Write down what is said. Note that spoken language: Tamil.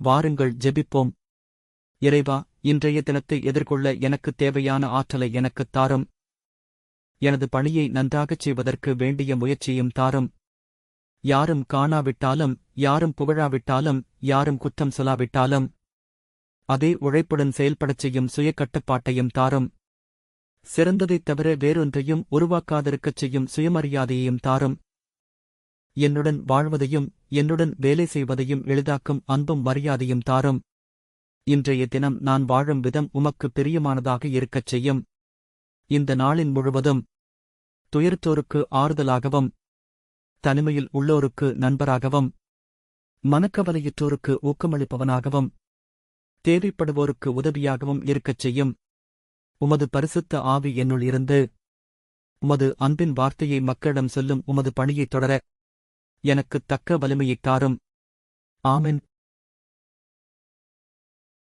வாருங்கள் ஜெபிப்போம். இறைவா இன்றைய தினத்தை எதிர்கொள்ள எனக்குத் தேவையான ஆற்றலை எனக்குத் தாரும். எனது பணியை நன்றாகச் செய்வதற்கு வேண்டிய முயற்சியும் தாரும். யாரும் காணாவிட்டாலும் யாரும் புகழாவிட்டாலும் யாரும் குற்றம் சொல்லாவிட்டாலும் அதே உழைப்புடன் செயல்படச் செய்யும் சுய கட்டுப்பாட்டையும் தாரும். சிறந்ததைத் தவிர வேறொன்றையும் உருவாக்காதிருக்கச் செய்யும் சுயமரியாதையையும் தாரும். என்னுடன் வாழ்வதையும் என்னுடன் வேலை செய்வதையும் எளிதாக்கும் அன்பும் மரியாதையும் தாரும். இன்றைய தினம் நான் வாழும் விதம் உமக்கு பிரியமானதாக இருக்கச் செய்யும். இந்த நாளின் முழுவதும் துயர்த்தோருக்கு ஆறுதலாகவும் தனிமையில் உள்ளோருக்கு நண்பராகவும் மனக்கவலையுற்றோருக்கு ஊக்கமளிப்பவனாகவும் தேவைப்படுவோருக்கு உதவியாகவும் இருக்கச் செய்யும். உமது பரிசுத்த ஆவி என்னுள் இருந்து உமது அன்பின் வார்த்தையை மக்களிடம் சொல்லும் உமது பணியைத் தொடர எனக்குத் தக்க வலிமையைத் தாரும். ஆமென்.